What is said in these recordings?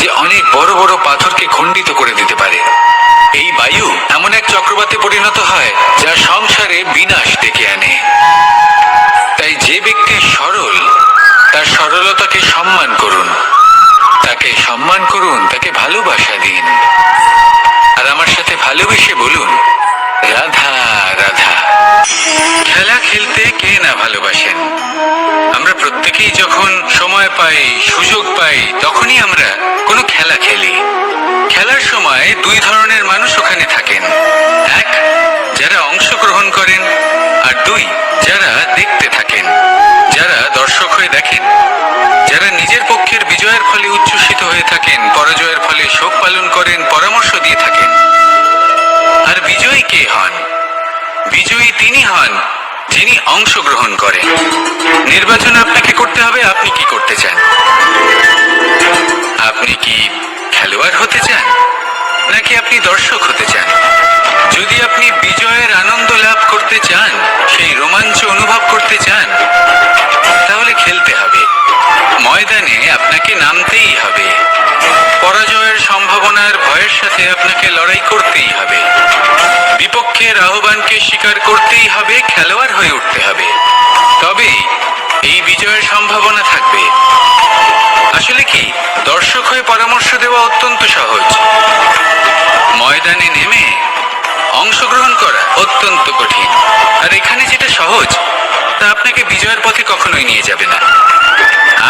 যে অনেক বড় বড় পাথরকে খণ্ডিত করে দিতে পারে। এই বায়ু এমন এক চক্রবাতে পরিণত হয়, যা সংসারে বিনাশ ডেকে আনে। তাই যে ব্যক্তি সরল, তার সরলতাকে সম্মান করুন। তাকে সম্মান করুন, তাকে ভালোবাসা দিন। আর আমার সাথে ভালোবেসে বলুন, রাধা রাধা। খেলা খেলতে কে না ভালোবাসেন? আমরা প্রত্যেকেই যখন সময় পাই, সুযোগ পাই, তখনই আমরা কোনো খেলা খেলি। খেলার সময় দুই ধরনের মানুষ ওখানে থাকেন। এক, যারা অংশগ্রহণ করেন, আর দুই, যারা দেখতে থাকেন, যারা দর্শক হয়ে দেখেন। যারা নিজের পক্ষের বিজয়ের ফলে উচ্ছ্বসিত হয়ে থাকেন, পরাজয়ের ফলে শোক পালন করেন, পরামর্শ দিয়ে থাকেন। আর বিজয়ী কে হন? বিজয়ী তিনি হন, যিনি অংশগ্রহণ করেন। নির্বাচন আপনাকে করতে হবে, আপনি কি করতে চান? আপনি কি খেলোয়াড় হতে চান? নাকি আপনি দর্শক হতে চান? যদি আপনি বিজয়ের আনন্দ লাভ করতে চান, সেই রোমাঞ্চ অনুভব করতে চান, তাহলে খেলতে হবে। ময়দানে আপনাকে নামতেই হবে। পরাজয়ের সম্ভাবনার ভয়ের সাথে আপনাকে লড়াই করতেই হবে। বিপক্ষের আহ্বানকে স্বীকার করতেই হবে, খেলোয়াড় হয়ে উঠতে হবে। তবেই এই বিজয়ের সম্ভাবনা থাকবে। আসলে কি, দর্শক হয়ে পরামর্শ দেওয়া অত্যন্ত সহজ। ময়দানে নেমে অংশগ্রহণ করা অত্যন্ত কঠিন। আর এখানে যেটা সহজ, তা আপনাকে বিজয়ের পথে কখনোই নিয়ে যাবে না।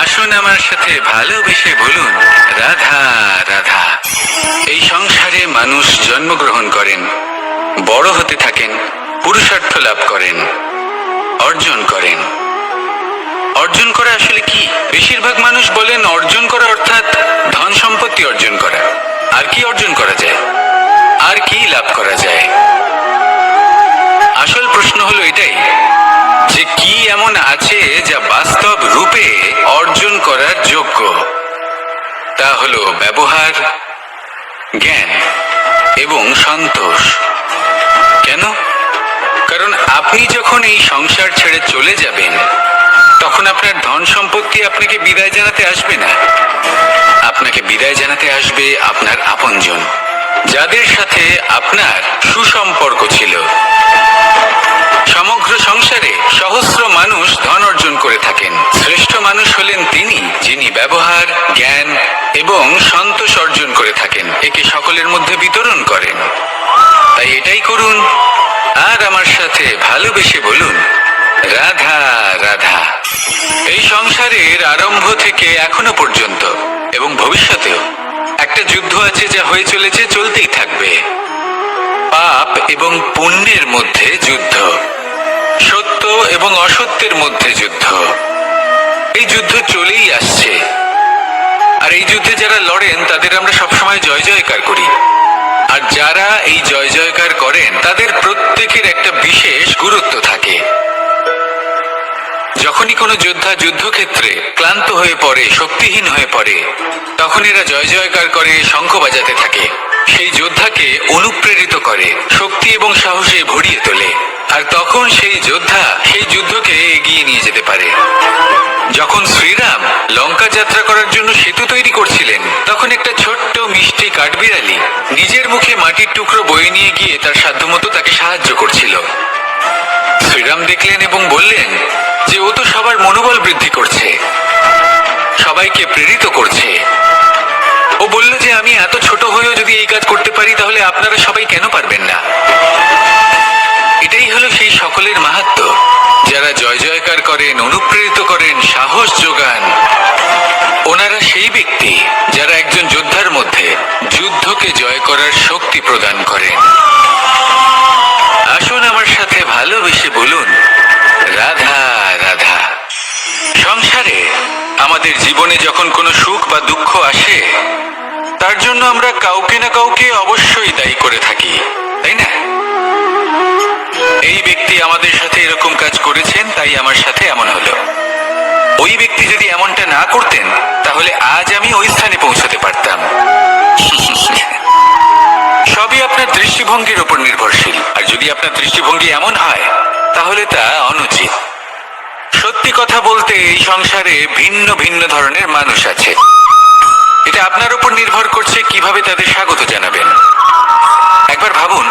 আসুন আমার সাথে ভালোবেসে বলুন, রাধা রাধা। এই সংসারে মানুষ জন্মগ্রহণ করেন। বড় হতে থাকেন, পুরুষার্থ লাভ করেন, অর্জন করেন। অর্জন করা আসলে কি? বেশিরভাগ মানুষ বলেন অর্জন করা অর্থাৎ ধন সম্পত্তি অর্জন করা। আর কি অর্জন করা যায়? আর কি লাভ করা যায়? আসল প্রশ্ন হলো এটাই, যে কি এমন আছে যা বাস্তব রূপে অর্জন করার যোগ্য? তা হলো ব্যবহার, জ্ঞান এবং সন্তোষ। কেন? কারণ আপনি যখন এই সংসার ছেড়ে চলে যাবেন, তখন আপনার ধন সম্পত্তি আপনাকে বিদায় জানাতে আসবে না। আপনাকে বিদায় জানাতে আসবে আপনার আপনজন, যাদের সাথে আপনার সুসম্পর্ক ছিল। সমগ্র সংসারে সহস্র মানুষ ধন অর্জন করে থাকেন। শ্রেষ্ঠ মানুষ হলেন তিনি, যিনি ব্যবহার, জ্ঞান এবং সন্তোষ অর্জন করে থাকেন। একে সকলের মধ্যে বিতরণ করেন। তাই এটাই করুন। আর আমার সাথে ভালোবেসে বলুন, রাধা রাধা। এই সংসারের আরম্ভ থেকে এখনও পর্যন্ত এবং ভবিষ্যতেও একটা যুদ্ধ আছে যা হয়ে চলেছে, চলতেই থাকবে। পাপ এবং পুণ্যের মধ্যে যুদ্ধ, সত্য এবং অসত্যের মধ্যে যুদ্ধ। এই যুদ্ধ চলেই আসছে। আর এই যুদ্ধে যারা লড়েন, তাদের আমরা সবসময় জয় জয়কার করি। যারা এই জয় জয়কার করেন, তাদের প্রত্যেকের একটা বিশেষ গুরুত্ব থাকে। যখনই কোনো যোদ্ধা যুদ্ধক্ষেত্রে ক্লান্ত হয়ে পড়ে, শক্তিহীন হয়ে পড়ে, তখন এরা জয় জয়কার করে শঙ্খ বাজাতে থাকে। সেই যোদ্ধাকে অনুপ্রেরিত করে, শক্তি এবং সাহসে ভরিয়ে তোলে। আর তখন সেই যোদ্ধা সেই যুদ্ধকে এগিয়ে নিয়ে যেতে পারে। যখন শ্রীরাম লঙ্কা যাত্রা করার জন্য সেতু তৈরি করছিলেন, তখন একটা মিষ্টি কাঠবিড়ালি নিজের মুখে মাটির টুকরো বয়ে নিয়ে গিয়ে তার সাধ্যমতো তাকে সাহায্য করছিল। শ্রীরাম দেখলেন এবং বললেন যে, ও তো সবার মনোবল বৃদ্ধি করছে। সবাইকে প্রেরিত করছে। ও বলল যে, আমি এত ছোট হয়েও যদি এই কাজ করতে পারি, তাহলে আপনারা সবাই কেন পারবেন না? এটাই হলো সেই সকলের মাহাত্ম। যারা জয় জয়কার করেন, অনুপ্রেরিত করেন, সাহস যোগান, ওনারা সেই ব্যক্তি যারা একজন যোদ্ধার মধ্যে যুদ্ধকে জয় করার শক্তি প্রদান করেন। আসুন আমার সাথে ভালোবেসে বলুন, রাধা রাধা। সংসারে আমাদের জীবনে যখন কোনো সুখ বা দুঃখ আসে, তার জন্য আমরা কাউকে না কাউকে অবশ্যই দায়ী করে থাকি, তাই না? এই ব্যক্তি আমাদের সাথে এরকম কাজ করেছেন, তাই আমার সাথে এমন হলো। ওই ব্যক্তি যদি এমনটা না করতেন, তাহলে আজ আমি ওই স্থানে পৌঁছতে পারতাম। সবই আপনার দৃষ্টিভঙ্গির উপর নির্ভরশীল। আর যদি আপনার দৃষ্টিভঙ্গি এমন হয়, তাহলে তা অনুচিত। সত্যি কথা বলতে, এই সংসারে ভিন্ন ভিন্ন ধরনের মানুষ আছে। এটা আপনার উপর নির্ভর করছে কীভাবে তাদের স্বাগত জানাবেন। একবার ভাবুন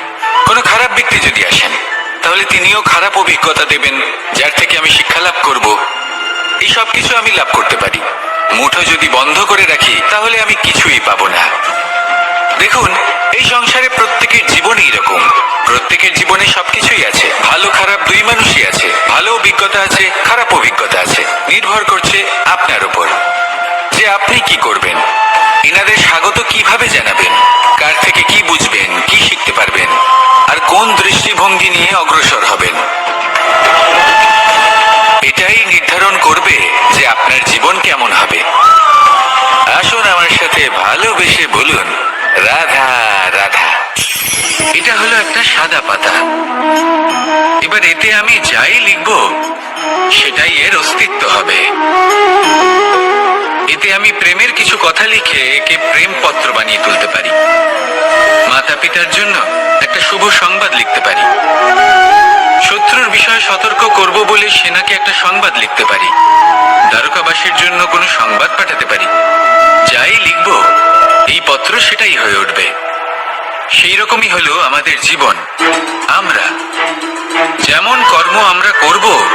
কোনো খারাপ ব্যক্তি যদি আসেন, তাহলে তিনিও খারাপ অভিজ্ঞতা দেবেন, যার থেকে আমি শিক্ষা লাভ করব। এই সব কিছু আমি লাভ করতে পারি। মুঠো যদি বন্ধ করে রাখি, তাহলে আমি কিছুই পাবো না। দেখুন, এই সংসারে প্রত্যেকের জীবনই এরকম। প্রত্যেকের জীবনে সবকিছুই আছে। ভালো, খারাপ দুই মানুষই আছে। ভালো অভিজ্ঞতা আছে, খারাপ অভিজ্ঞতা আছে। নির্ভর করছে আপনার উপর। যে আপনি কি করবেন? এনাদের স্বাগত কীভাবে জানাবেন? কার থেকে কি বুঝবেন? শিখতে পারবেন। আর কোন দৃষ্টিভঙ্গি নিয়ে অগ্রসর হবেন? এটাই নির্ধারণ করবে যে আপনার জীবন কেমন হবে। আসুন আমার সাথে ভালোবেসে বলুন, রাধা রাধা। এটা হলো একটা সাদা পাতা। এবার এতে আমি যাই লিখব সেটাই এর অস্তিত্ব হবে। এতে আমি প্রেমের কিছু কথা লিখে একে প্রেম পত্র বানিয়ে তুলতে পারি। মাতা পিতার জন্য একটা শুভ সংবাদ লিখতে পারি। শত্রুর বিষয়ে সতর্ক করব বলে সেনাকে একটা সংবাদ লিখতে পারি। দ্বারকাবাসীর জন্য কোনো সংবাদ পাঠাতে পারি। যাই লিখব, এই পত্র সেটাই হয়ে উঠবে। সেই রকমই হলো আমাদের জীবন। আমরা যেমন কর্ম আমরা করব,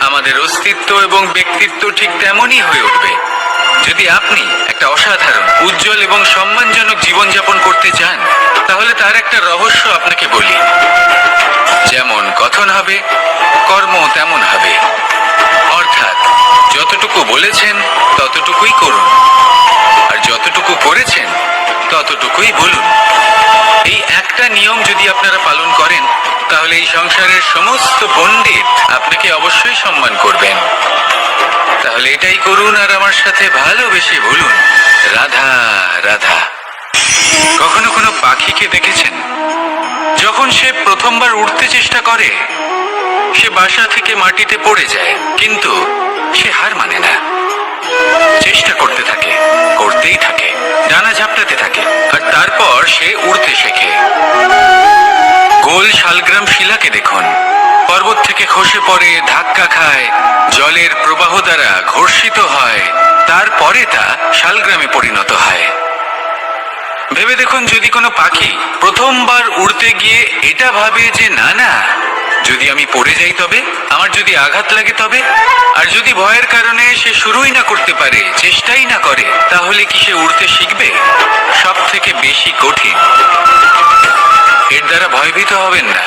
আমাদের অস্তিত্ব এবং ব্যক্তিত্ব ঠিক তেমনই হয়ে উঠবে। যদি আপনি একটা অসাধারণ, উজ্জ্বল এবং সম্মানজনক জীবনযাপন করতে চান, তাহলে তার একটা রহস্য আপনাকে বলি। যেমন কথন হবে, কর্ম তেমন হবে। অর্থাৎ যতটুকু বলেছেন, ততটুকুই করুন। আর যতটুকু করেছেন, ততটুকুই বলুন। এই একটা নিয়ম যদি আপনারা পালন করেন, তাহলে এই সংসারের সমস্ত পণ্ডিত আপনাকে অবশ্যই সম্মান করবেন। তাহলে এটাই করুন আর আমার সাথে ভালোবেসে বলুন, রাধা রাধা। কখনো কোনো পাখিকে দেখেছেন? যখন সে প্রথমবার উঠতে চেষ্টা করে, সে বাসা থেকে মাটিতে পড়ে যায়, কিন্তু সে হার মানে না। চেষ্টা করতে থাকে, করতেই থাকে, ডানা ঝাপটাতে থাকে, আর তারপর সে উড়তে শেখে। গোল শালগ্রাম শিলাকে দেখুন। পর্বত থেকে খসে পড়ে, ধাক্কা খায়, জলের প্রবাহ দ্বারা ঘর্ষিত হয়, তারপরে তা শালগ্রামে পরিণত হয়। ভেবে দেখুন যদি কোনো পাখি প্রথমবার উড়তে গিয়ে এটা ভাবে যে, না না যদি আমি পড়ে যাই তবে, আমার যদি আঘাত লাগে তবে, আর যদি ভয়ের কারণে সে শুরুই না করতে পারে, চেষ্টাই না করে, তাহলে কি সে উড়তে শিখবে? সব থেকে বেশি কঠিন। এর দ্বারা ভয়ভীত হবেন না।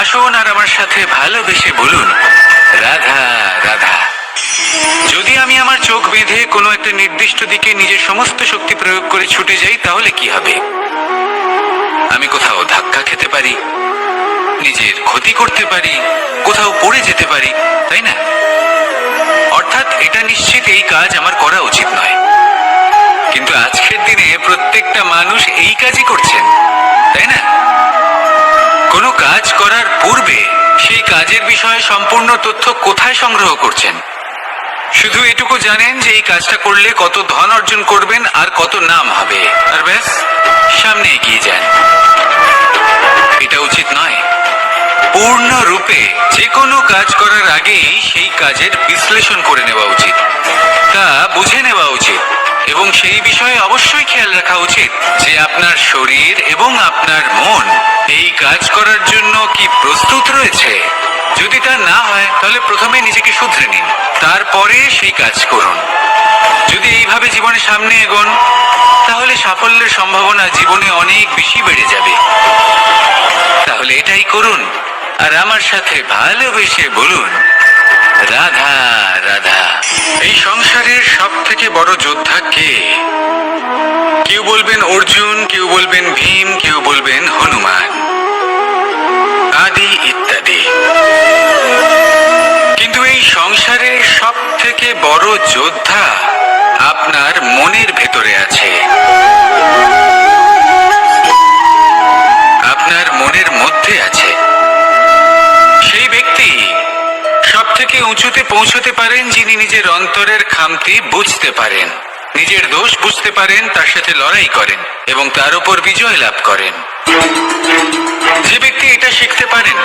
আসুন আর আমার সাথে ভালোবেসে বলুন, রাধা রাধা। যদি আমি আমার চোখ বেঁধে কোনো একটা নির্দিষ্ট দিকে নিজের সমস্ত শক্তি প্রয়োগ করে ছুটে যাই, তাহলে কি হবে? আমি কোথাও ধাক্কা খেতে পারি নিজের ক্ষতি করতে পারি, কোথাও পড়ে যেতে পারি, তাই না? অর্থাৎ এটা নিশ্চিত এই কাজ আমার করা উচিত নয়। কিন্তু আজকের দিনে প্রত্যেকটা মানুষ এই কাজই করছেন, তাই না? কোনো কাজ করার পূর্বে সেই কাজের বিষয়ে সম্পূর্ণ তথ্য কোথায় সংগ্রহ করছেন? শুধু এটুকু জানেন যে এই কাজটা করলে কত ধন অর্জন করবেন আর কত নাম হবে। আর ব্যাস, সামনে এগিয়ে যান। এটা উচিত নয়। পূর্ণ রূপে যে কোনো কাজ করার আগেই সেই কাজের বিশ্লেষণ করে নেওয়া উচিত। তা বুঝে নেওয়া উচিত। এবং সেই বিষয়ে অবশ্যই খেয়াল রাখা উচিত যে আপনার শরীর এবং আপনার মন এই কাজ করার জন্য কি প্রস্তুত রয়েছে। যদি তা না হয়, তাহলে প্রথমে নিজেকে শুধরে নিন, তারপরে সেই কাজ করুন। যদি এইভাবে জীবনে সামনে এগোন, তাহলে সাফল্যের সম্ভাবনা জীবনে অনেক বেশি বেড়ে যাবে। তাহলে এটাই করুন, আর আমার সাথে ভালোবেসে বলুন রাধা রাধা। এই সংসারের সব থেকে বড় যোদ্ধা কে? কেউ বলবেন অর্জুন, কেউ বলবেন ভীম, কেউ বলবেন হনুমান। আদি ইত্যাদি। কিন্তু এই সংসারের সব থেকে বড় যোদ্ধা আপনার মনের ভেতরে আছে। থেকে উঁচুতে পৌঁছতে পারেন যিনি নিজের অন্তরের খামতি বুঝতে পারেন। নিজের দোষ বুঝতে পারেন, তার সাথে লড়াই করেন এবং তার উপর বিজয় লাভ করেন। যে ব্যক্তি এটা শিখতে পারেন,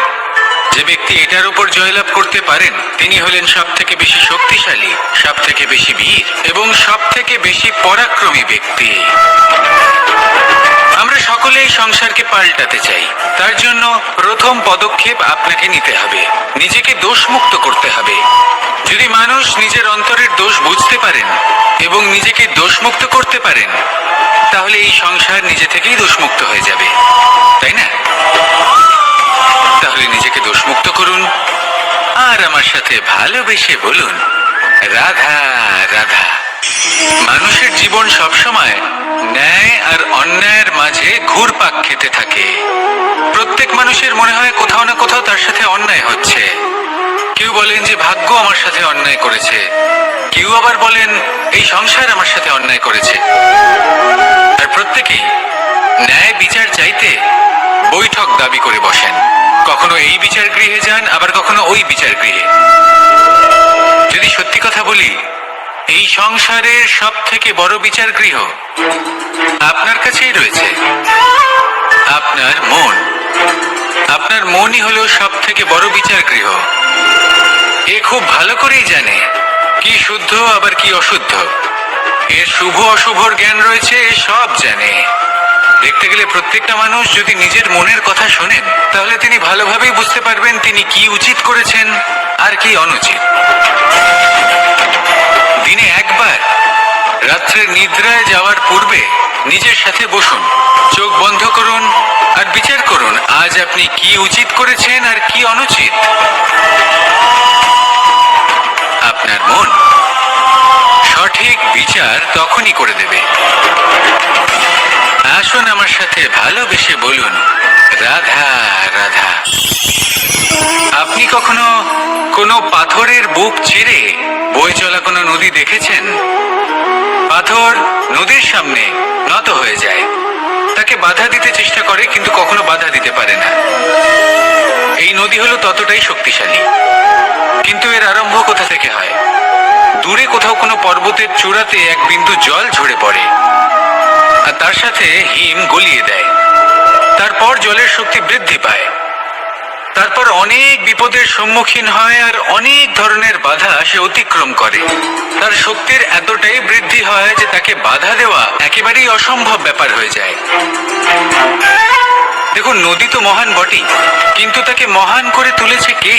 যে ব্যক্তি এটার উপর জয়লাভ করতে পারেন, তিনি হলেন সব থেকে বেশি শক্তিশালী সব থেকে বেশি বীর এবং সব থেকে বেশি পরাক্রমী ব্যক্তি। সকলেই সংসারকে পাল্টাতে চাই। তার জন্য প্রথম পদক্ষেপ আপনাকে নিতে হবে। নিজেকে দোষমুক্ত করতে হবে। যদি মানুষ নিজের অন্তরের দোষ বুঝতে পারেন এবং নিজেকে দোষমুক্ত করতে পারেন, তাহলে এই সংসার নিজে থেকেই দোষমুক্ত হয়ে যাবে। তাই না? তাহলে নিজেকে দোষমুক্ত করুন। আর আমার সাথে ভালোবেসে বলুন, রাধা রাধা। মানুষের জীবন সবসময় ন্যায় আর অন্যায়ের মাঝে ঘুরপাক খেতে থাকে। প্রত্যেক মানুষের মনে হয় কোথাও না কোথাও তার সাথে অন্যায় হচ্ছে। কেউ বলেন যে ভাগ্য আমার সাথে অন্যায় করেছে। কেউ আবার বলেন, এই সংসার আমার সাথে অন্যায় করেছে। আর প্রত্যেকেই ন্যায় বিচার চাইতে বৈঠক দাবি করে বসেন। কখনো এই বিচার গৃহে যান, আবার কখনো ওই বিচার গৃহে যদি সত্যি কথা বলি এই সংসারের সব থেকে বড় বিচার গৃহ আপনার কাছেই রয়েছে। আপনার মন। আপনার মনই হলো সব থেকে বড় বিচার গৃহ। এ খুব ভালো করেই জানে কি শুদ্ধ, আবার কি অশুদ্ধ। এর শুভ অশুভর জ্ঞান রয়েছে, এ সব জানে। দেখতে গেলে প্রত্যেকটা মানুষ যদি নিজের মনের কথা শোনেন, তাহলে তিনি ভালোভাবেই বুঝতে পারবেন তিনি কি উচিত করেছেন আর কি অনুচিত। দিনে একবার রাত্রে নিদ্রায় যাওয়ার পূর্বে নিজের সাথে বসুন। চোখ বন্ধ করুন আর বিচার করুন, আজ আপনি কি উচিত করেছেন আর কি অনুচিত? আপনার মন সঠিক বিচার তখনই করে দেবে। আসুন আমার সাথে ভালোবেসে বলুন, রাধা রাধা। আপনি কখনো কোনো পাথরের বুক ছিঁড়ে বই চলা কোনো নদী দেখেছেন? পাথর নদীর সামনে নত হয়ে যায়। তাকে বাধা দিতে চেষ্টা করে, কিন্তু কখনো বাধা দিতে পারে না। এই নদী হলো ততটাই শক্তিশালী। কিন্তু এর আরম্ভ কোথা থেকে হয়? দূরে কোথাও কোনো পর্বতের চূড়াতে এক বিন্দু জল ঝরে পড়ে, আর তার সাথে হিম গলিয়ে দেয়। তারপর জলের শক্তি বৃদ্ধি পায়। তারপর অনেক বিপদের সম্মুখীন হয় আর অনেক ধরনের বাধা সে অতিক্রম করে। তার শক্তির এতটাই বৃদ্ধি হয় যে তাকে বাধা দেওয়া একেবারেই অসম্ভব ব্যাপার হয়ে যায়। দেখুন, নদী তো মহান বটেই, কিন্তু তাকে মহান করে তুলেছে কে?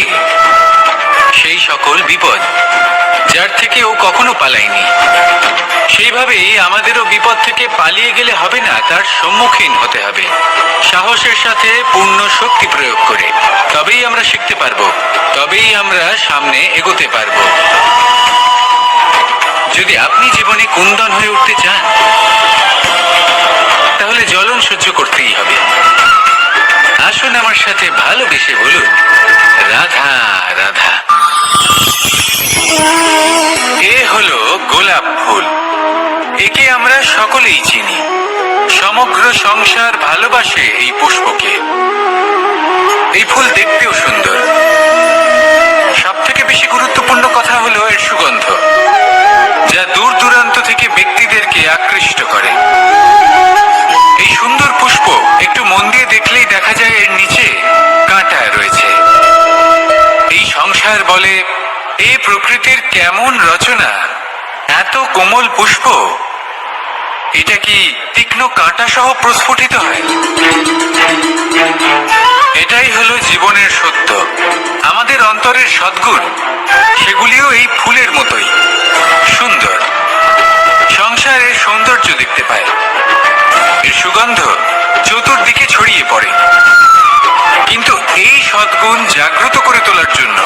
সেই সকল বিপদ, যার থেকে ও কখনো পালায়নি। সেইভাবেই আমাদেরও বিপদ থেকে পালিয়ে গেলে হবে না, তার সম্মুখীন হতে হবে। সাহসের সাথে পূর্ণ শক্তি প্রয়োগ করে, তবেই আমরা শিখতে পারব, তবেই আমরা সামনে এগোতে পারব। যদি আপনি জীবনে কুন্দন হয়ে উঠতে চান, তাহলে জ্বলন সহ্য করতেই হবে। আসুন আমার সাথে ভালোবেসে বলুন, রাধা রাধা। এ হলো গোলাপ ফুল। একে আমরা সকলেই চিনি। সমগ্র সংসার ভালোবাসে এই পুষ্পকে। এই ফুল দেখতেও সুন্দর। সব থেকে বেশি গুরুত্বপূর্ণ কথা হলো এর সুগন্ধ, যা দূর দূরান্ত থেকে ব্যক্তিদেরকে আকৃষ্ট করে। এই সুন্দর পুষ্প প্রকৃতির কেমন রচনা? এত কোমল পুষ্প। এটা কি তীক্ষ্ণ কাঁটা সহ প্রস্ফুটিত হয়? এটাই হলো জীবনের সত্য। আমাদের অন্তরের সদ্গুণ, সেগুলিও এই ফুলের মতোই। সুন্দর। সংসারের সৌন্দর্য দেখতে পায়। এর সুগন্ধ চতুর্দিকে ছড়িয়ে পড়ে। কিন্তু এই সদ্গুণ জাগ্রত করে তোলার জন্য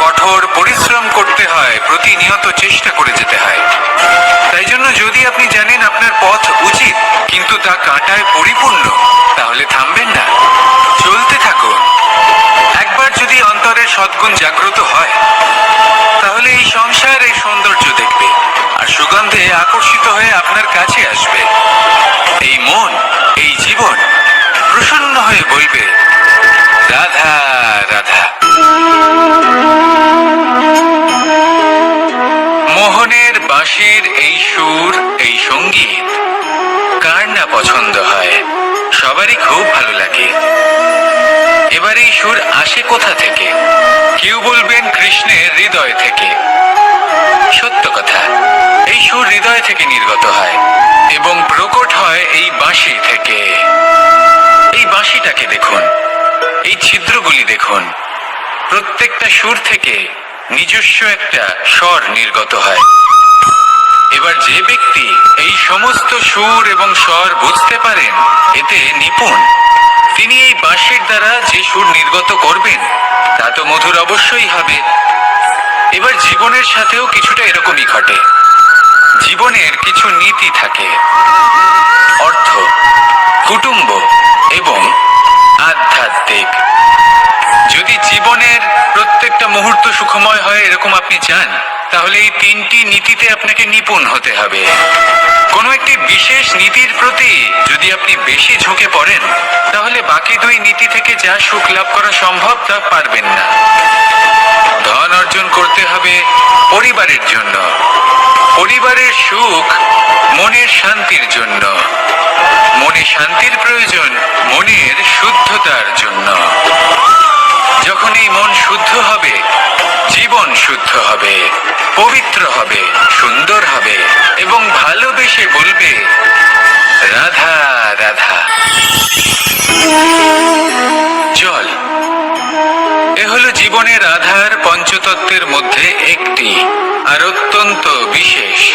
কঠোর পরিশ্রম করতে হয়, প্রতিনিয়ত চেষ্টা করে যেতে হয়। তাই জন্য যদি আপনি জানেন আপনার পথ উচিত, কিন্তু তা কাঁটায় পরিপূর্ণ, তাহলে থামবেন না। চলতে থাকুন। একবার যদি অন্তরের সদ্গুণ জাগ্রত হয় সবারই খুব ভালো লাগে। এবার এই সুর আসে কোথা থেকে? কেউ বলবেন কৃষ্ণের হৃদয় থেকে। সত্য কথা, এই সুর হৃদয় থেকে নির্গত হয় এবং প্রকট হয় এই বাঁশি থেকে। এই বাঁশিটাকে দেখুন, এই ছিদ্রগুলি দেখুন। প্রত্যেকটা সুর থেকে নিজস্ব একটা স্বর নির্গত হয়। এবার যে ব্যক্তি এই সমস্ত সুর এবং স্বর বুঝতে পারেন, এতে নিপুণ। তিনি এই বাঁশির দ্বারা যে সুর নির্গত করবেন, তা তো মধুর অবশ্যই হবে। এবার জীবনের সাথেও কিছুটা এরকমই ঘটে। জীবনের কিছু নীতি থাকে। অর্থ, কুটুম্ব এবং আধ্যাত্মিক। যদি জীবনের প্রত্যেকটা মুহূর্ত সুখময় হয়, এরকম আপনি চান তাহলে এই তিনটি নীতিতে আপনাকে নিপুণ হতে হবে। কোনো একটি বিশেষ নীতির প্রতি যদি আপনি বেশি ঝুঁকে পড়েন, তাহলে বাকি দুই নীতি থেকে যা সুখ লাভ করা সম্ভব তা পারবেন না। ধন অর্জন করতে হবে পরিবারের জন্য। পরিবারের সুখ মনের শান্তির জন্য। মনে শান্তির প্রয়োজন মনের শুদ্ধতার জন্য। যখন এই মন শুদ্ধ হবে জীবন শুদ্ধ হবে, পবিত্র হবে, সুন্দর হবে এবং ভালোবেসে বলবে, রাধা রাধা। জল। এ হলো জীবনের আধার পঞ্চতত্ত্বের মধ্যে একটি আর অত্যন্ত বিশেষ।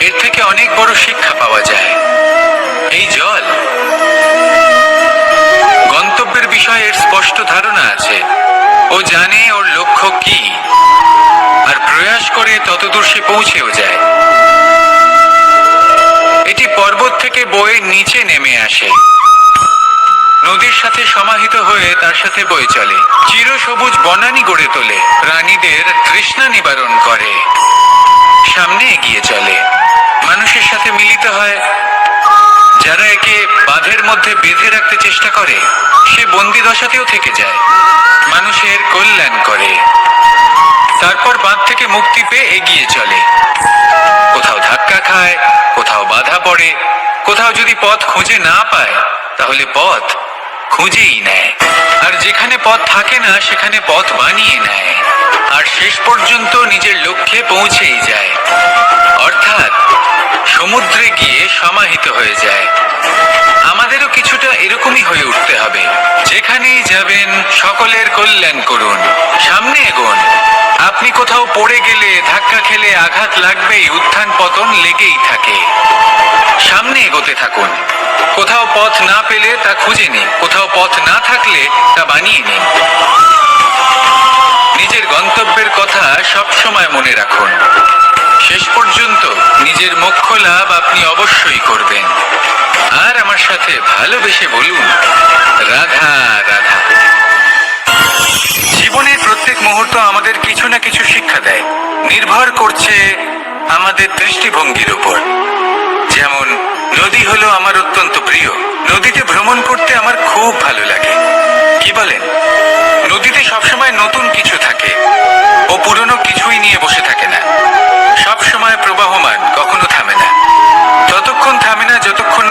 এর থেকে অনেক বড় শিক্ষা পাওয়া যায়। এই জল গন্তব্যের বিষয়ে এর স্পষ্ট ধারণা আছে। ও জানে ওর লক্ষ্য কি। আর প্রয়াস করে ততদূর সে পৌঁছেও যায়। এটি পর্বত থেকে বয়ে নিচে নেমে আসে। নদীর সাথে সমাহিত হয়ে তার সাথে বয়ে চলে। চির সবুজ বনানি গড়ে তোলে। প্রাণীদের তৃষ্ণা নিবারণ করে। সামনে এগিয়ে চলে। মানুষের সাথে মিলিত হয় মধ্যে বেঁধে রাখতে চেষ্টা করে, সে বন্দি দশাতেও থেকে যায়, মানুষের কল্যাণ করে। তারপর বাঁধ থেকে মুক্তি পেয়ে এগিয়ে চলে। কোথাও ধাক্কা খায়, কোথাও বাধা পড়ে, কোথাও যদি পথ খুঁজে না পায়, তাহলে পথ খুঁজেই নেয়। আর যেখানে পথ থাকে না, সেখানে পথ বানিয়ে নেয়। আর শেষ পর্যন্ত নিজের লক্ষ্যে পৌঁছেই যায়। অর্থাৎ সমুদ্রে গিয়ে সমাহিত হয়ে যায়। আমাদেরও কিছুটা এরকমই হয়ে উঠতে হবে। যেখানেই যাবেন, সকলের কল্যাণ করুন। সামনে এগোন। আপনি কোথাও পড়ে গেলে, ধাক্কা খেলে আঘাত লাগবেই, উত্থান পতন লেগেই থাকে। সামনে এগোতে থাকুন। কোথাও পথ না পেলে তা খুঁজে নিন। কোথাও পথ না থাকলে তা বানিয়ে নিন। নিজের গন্তব্যের কথা সব সময় মনে রাখুন। শেষ পর্যন্ত নিজের মোক্ষ লাভ আপনি অবশ্যই করবেন। আর আমার সাথে ভালোবেসে বলুন, রাধা রাধা। জীবনের প্রত্যেক মুহূর্ত আমাদের কিছু না কিছু শিক্ষা দেয়। নির্ভর করছে আমাদের দৃষ্টিভঙ্গির উপর। যেমন, নদী হলো আমার অত্যন্ত প্রিয়। নদীতে ভ্রমণ করতে আমার খুব ভালো লাগে। কি বলেন? নদীতে সবসময় নতুন কিছু থাকে ও পুরনো কিছুই নিয়ে বসে থাকে না।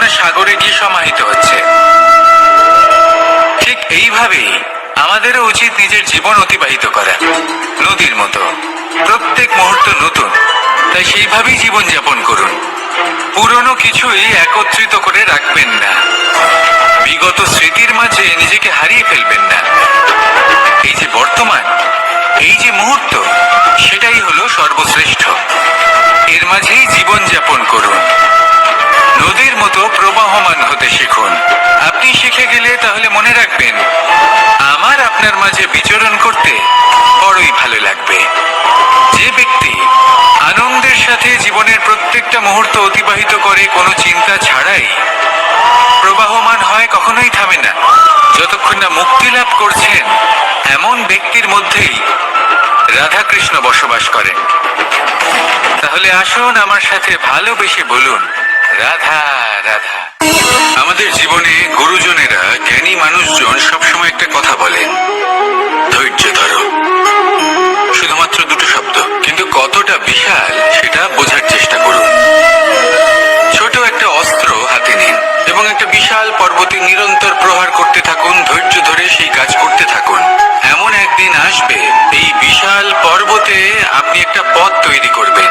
সাগরে গিয়ে সমাহিত হচ্ছে। ঠিক এইভাবেই আমাদেরও উচিত নিজের জীবন অতিবাহিত করা, নদীর মতো। প্রত্যেক মুহূর্ত নতুন, তাই সেইভাবেই জীবন যাপন করুন। পুরনো কিছুই একত্রিত করে রাখবেন না। বিগত স্মৃতির মাঝে নিজেকে হারিয়ে ফেলবেন না। এই যে বর্তমান, এই যে মুহূর্ত, সেটাই হলো সর্বশ্রেষ্ঠ। এর মাঝেই জীবন যাপন করুন। নদীর মতো প্রবাহমান হতে শিখুন। আপনি শিখে গেলে তাহলে মনে রাখবেন, আমার আপনার মাঝে বিচরণ করতে বড়ই ভালো লাগবে। যে ব্যক্তি আনন্দের সাথে জীবনের প্রত্যেকটা মুহূর্ত অতিবাহিত করে কোনো চিন্তা ছাড়াই প্রবাহমান হয়, কখনোই থামে না। যতক্ষণ না মুক্তি লাভ করছেন, এমন ব্যক্তির মধ্যেই রাধাকৃষ্ণ বসবাস করেন। তাহলে আসুন আমার সাথে ভালোবেসে বলুন রাধা রাধা। আমাদের জীবনে গুরুজনেরা জ্ঞানী মানুষজন সবসময় একটা কথা বলেন। ধৈর্য ধরো। শুধুমাত্র দুটো শব্দ, কিন্তু কতটা বিশাল সেটা বোঝার চেষ্টা করুন। ছোট একটা অস্ত্র হাতে নিন এবং একটা বিশাল পর্বতে নিরন্তর প্রহার করতে থাকুন, ধৈর্য ধরে সেই কাজ করতে থাকুন। এমন একদিন আসবে, এই বিশাল পর্বতে আপনি একটা পথ তৈরি করবেন।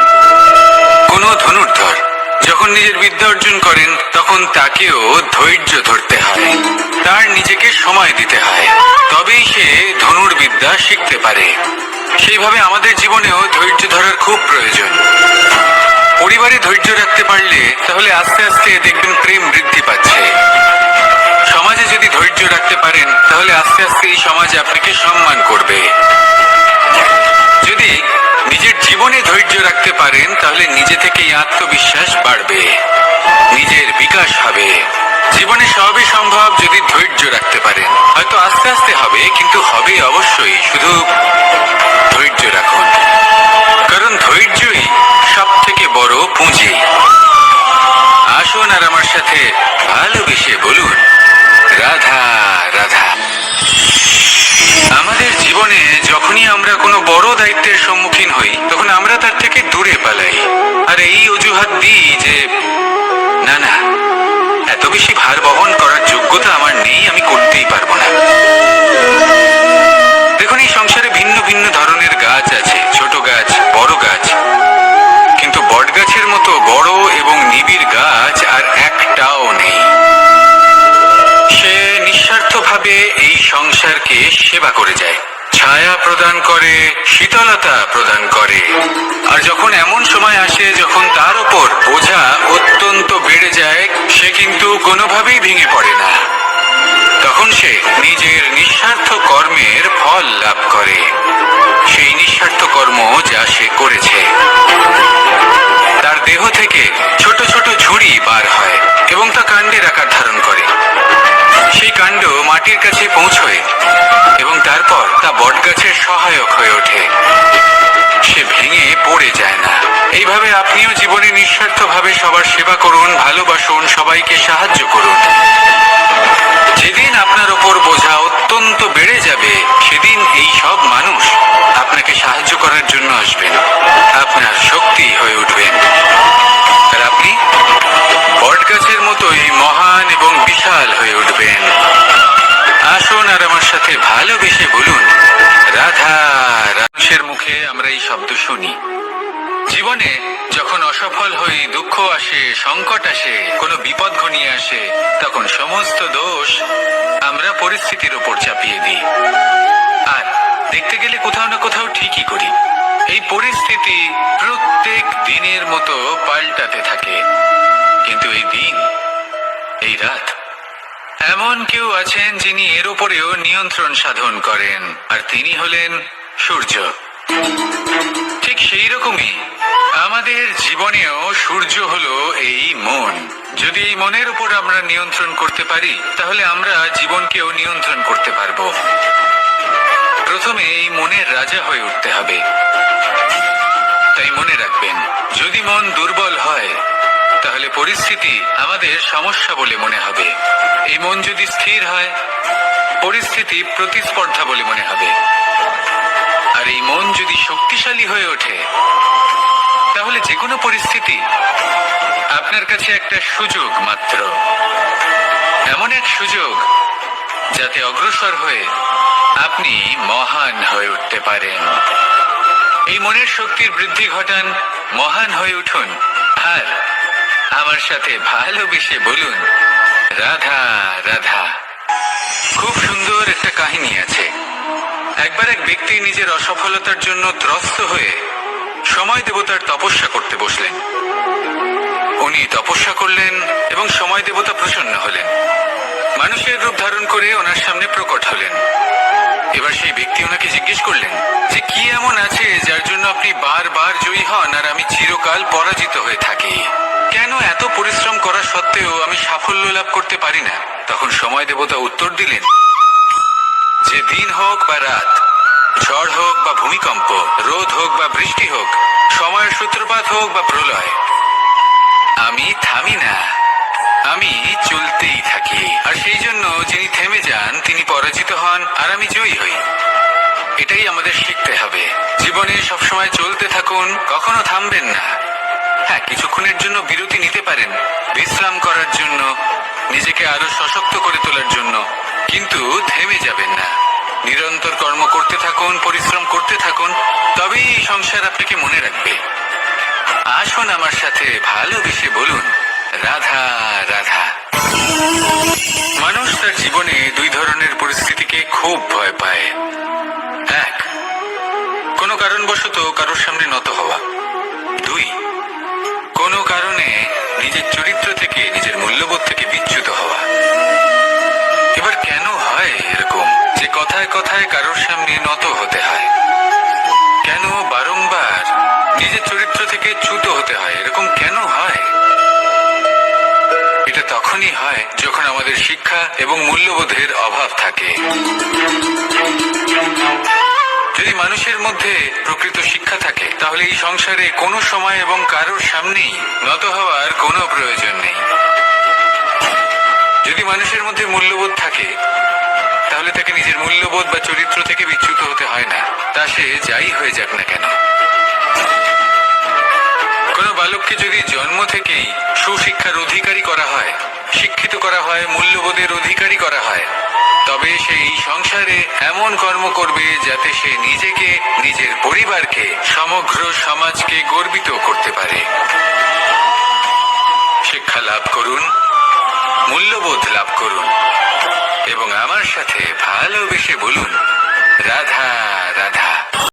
কোনো ধনুর্ধর যখন নিজের বিদ্যা অর্জন করেন, তখন তাকেও ধৈর্য ধরতে হয়। তার নিজেকে সময় দিতে হয়। তবেই সে ধনুর বিদ্যা শিখতে পারে। সেইভাবে আমাদের জীবনেও ধৈর্য ধরার খুব প্রয়োজন। পরিবারে ধৈর্য রাখতে পারলে, তাহলে আস্তে আস্তে দেখবেন প্রেম বৃদ্ধি পাচ্ছে। সমাজে যদি ধৈর্য রাখতে পারেন, তাহলে আস্তে আস্তে এই সমাজ আপনাকে সম্মান করবে। জীবনে ধৈর্য রাখতে পারেন, তাহলে নিজে থেকেই আত্মবিশ্বাস বাড়বে। নিজের বিকাশ হবে। জীবনে সবই সম্ভব যদি ধৈর্য রাখতে পারেন। হয়তো আস্তে আস্তে হবে, কিন্তু হবে অবশ্যই। শুধু ধৈর্য রাখুন। কারণ ধৈর্যই সব থেকে বড় পুঁজি। আসুন আর আমার সাথে ভালোবেসে বলুন, রাধা রাধা। আমাদের জীবনে যখনই আমরা কোনো বড় দায়িত্বের সম্মুখীন হই, তখন আমরা তার থেকে দূরে পালাই। আর এই অজুহাত দিই যে, না না, এত বেশি ভার বহন করার যোগ্যতা আমার নেই, আমি করতেই পারব না। দেখুন, এই সংসারে ভিন্ন ভিন্ন ধরনের গাছ আছে, ছোট গাছ, বড় গাছ। কিন্তু বট গাছের মতো বড় এবং নিবিড় গাছ আর একটাও নেই। সে নিঃস্বার্থভাবে এই সংসারকে সেবা করে যায়। ছায়া প্রদান করে, শীতলতা প্রদান করে। আর যখন এমন সময় আসে যখন তার উপর বোঝা অত্যন্ত বেড়ে যায়, সে কিন্তু কোনোভাবেই ভেঙে পড়ে না। তখন সে নিজের নিঃস্বার্থ কর্মের ফল লাভ করে। সেই নিঃস্বার্থ কর্ম যা সে করেছে। তার দেহ থেকে ছোট ছোট ঝুড়ি বার হয় এবং তা কাণ্ডের আকার ধারণ করে। সেই কাণ্ড মাটির কাছে পৌঁছয় এবং তারপর তা বটগাছের সহায়ক হয়ে ওঠে। সে ভেঙে পড়ে যায় না। এইভাবে আপনিও জীবনে নিঃস্বার্থভাবে সবার সেবা করুন, ভালোবাসুন, সবাইকে সাহায্য করুন। যেদিন আপনার ওপর বোঝা অত্যন্ত বেড়ে যাবে জীবনে যখন অসফল হই দুঃখ আসে, সংকট আসে, কোনো বিপদ ঘনিয়ে আসে, তখন সমস্ত দোষ আমরা পরিস্থিতির উপর চাপিয়ে দিই। আর দেখতে গেলে কোথাও না কোথাও ঠিকই করি। এই পরিস্থিতি প্রত্যেক দিনের মতো পাল্টাতে থাকে। কিন্তু এই দিন, এই রাত, এমন কেউ আছেন যিনি এর উপরেও নিয়ন্ত্রণ সাধন করেন, আর তিনি হলেন সূর্য। ঠিক সেই রকমই। আমাদের জীবনেও সূর্য হলো এই মন। যদি এই মনের উপর আমরা নিয়ন্ত্রণ করতে পারি, তাহলে আমরা জীবনকেও নিয়ন্ত্রণ করতে পারব। প্রথমে এই মনের রাজা হয়ে উঠতে হবে। তাই মনে রাখবেন, যদি মন দুর্বল হয়, তাহলে পরিস্থিতি আমাদের সমস্যা বলে মনে হবে। এই মন যদি স্থির হয়, পরিস্থিতি প্রতিস্পর্ধা বলে মনে হবে। আর এই মন যদি শক্তিশালী হয়ে ওঠে, তাহলে যে কোনো পরিস্থিতি আপনার কাছে একটা সুযোগ মাত্র। এমন এক সুযোগ যাতে অগ্রসর হয়ে আপনি মহান হয়ে উঠতে পারেন। এই মনের শক্তির বৃদ্ধি ঘটান, মহান হয়ে উঠুন। আর আমার সাথে ভালোবেসে বলুন, রাধা রাধা। খুব সুন্দর একটা কাহিনী আছে। একবার এক ব্যক্তি নিজের অসফলতার জন্য ত্রস্ত হয়ে সময় দেবতার তপস্যা করতে বসলেন। উনি তপস্যা করলেন এবং সময় দেবতা প্রসন্ন হলেন। মানুষের রূপ ধারণ করে ওনার সামনে প্রকট হলেন। এবার সেই ব্যক্তি ওনাকে জিজ্ঞেস করলেন যে, কি এমন আছে যার জন্য আপনি বারবার জয়ী হন আর আমি চিরকাল পরাজিত হয়ে থাকি? কেন এত পরিশ্রম করা সত্ত্বেও আমি সাফল্য লাভ করতে পারি না? তখন সময় দেবতা উত্তর দিলেন যে দিন হোক বা রাত, ঝড় হোক বা ভূমিকম্প, রোদ হোক বা বৃষ্টি হোক, সময়ের সূত্রপাত হোক বা প্রলয়, আমি থামি না, আমি চলতেই থাকি। আর সেই জন্য যিনি থেমে যান, তিনি পরাজিত হন, আর আমি জয়ী হই। এটাই আমাদের শিখতে হবে। জীবনে সবসময় চলতে থাকুন, কখনো থামবেন না। হ্যাঁ কিছুক্ষণের জন্য বিরতি নিতে পারেন। বিশ্রাম করার জন্য, নিজেকে আরও সশক্ত করে তোলার জন্য। কিন্তু থেমে যাবেন না। নিরন্তর কর্ম করতে থাকুন, পরিশ্রম করতে থাকুন, তবেই এই সংসার আপনাকে মনে রাখবে। আসুন আমার সাথে ভালোবেসে বলুন, রাধা রাধা। মানুষ তার জীবনে দুই ধরনের পরিস্থিতিকে খুব ভয় পায়। এক, কোনো কারণবশত কারোর সামনে নত হওয়া। দুই, কোনো কারণে নিজের চরিত্র থেকে নিজের মূল্যবোধ থেকে বিচ্যুত হওয়া। এবার কেন হয় এরকম? যে কথায় কথায় কারোর সামনে নত হতে হয়। কেন বারংবার নিজের চরিত্র থেকে চ্যুত হতে হয়? এরকম কেন হয়? এটা তখনই হয় যখন আমাদের শিক্ষা এবং মূল্যবোধের অভাব থাকে। যদি মানুষের মধ্যে প্রকৃত শিক্ষা থাকে, তাহলে এই সংসারে কোনো সময় এবং কারোর সামনেই নত হওয়ার কোনো প্রয়োজন নেই। যদি মানুষের মধ্যে মূল্যবোধ থাকে, তাহলে তাকে নিজের মূল্যবোধ বা চরিত্র থেকে বিচ্যুত হতে হয় না। তা সে যাই হয়ে যাক না কেন। কোনো বালককে যদি জন্ম থেকেই সুশিক্ষার অধিকারী করা হয়, শিক্ষিত করা হয়, মূল্যবোধের অধিকারী করা হয়, তবে সে এই সংসারে এমন কর্ম করবে যাতে সে নিজেকে, নিজের পরিবারকে, সমগ্র সমাজকে গর্বিত করতে পারে। শিক্ষা লাভ করুন। মূল্যবোধ লাভ করুন। এবং আমার সাথে ভালোবেসে বলুন রাধা রাধা।